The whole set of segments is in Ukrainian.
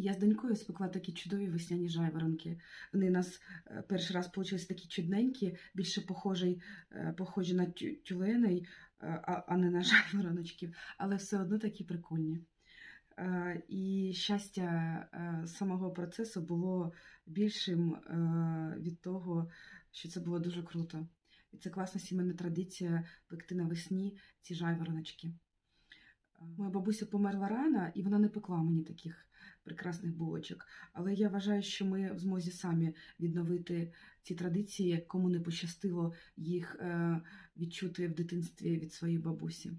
Я з донькою спекла такі чудові весняні жайворонки. Вони у нас е, перший раз вийшли такі чудненькі, більше похожі, е, похожі на тю- тюленей, е, а, не на жайвороночків, але все одно такі прикольні. І щастя самого процесу було більшим від того, що це було дуже круто. І це класна сімейна традиція пекти навесні ці жайвороночки. Моя бабуся померла рано, і вона не пекла мені таких прекрасних булочок. Але я вважаю, що ми в змозі самі відновити ці традиції, кому не пощастило їх е, відчути в дитинстві від своєї бабусі.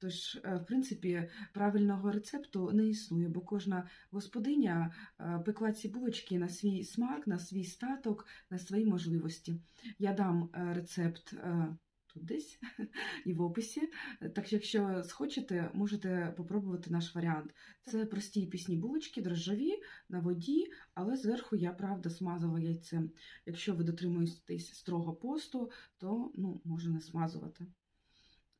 Тож, е, в принципі, правильного рецепту не існує, бо кожна господиня е, пекла ці булочки на свій смак, на свій статок, на свої можливості. Я дам рецепт тут десь і в описі. Так якщо схочете, можете попробувати наш варіант. Це прості пісні булочки, дрожжові на воді, але зверху я правда смазала яйцем. Якщо ви дотримуєтесь строго посту, то ну, можна не смазувати.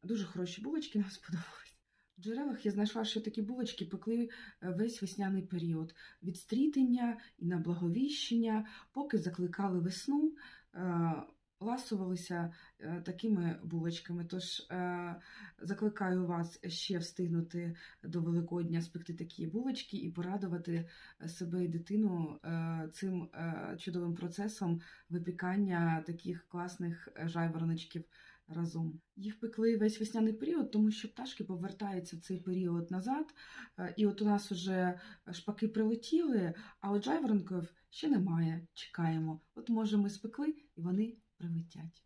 Дуже хороші булочки нам сподобались. В джерелах я знайшла, що такі булочки пекли е, весь весняний період від стрітення і на благовіщення, поки закликали весну, е, ласувалися е, такими булочками. Тож е, закликаю вас ще встигнути до Великодня спекти такі булочки і порадувати себе і дитину е, цим е, чудовим процесом випікання таких класних е, жайвороночків разом. Їх пекли весь весняний період, тому що пташки повертаються в цей період назад. Е, І от у нас вже шпаки прилетіли, а от жайворонків ще немає. Чекаємо. От може ми спекли і вони прилетять.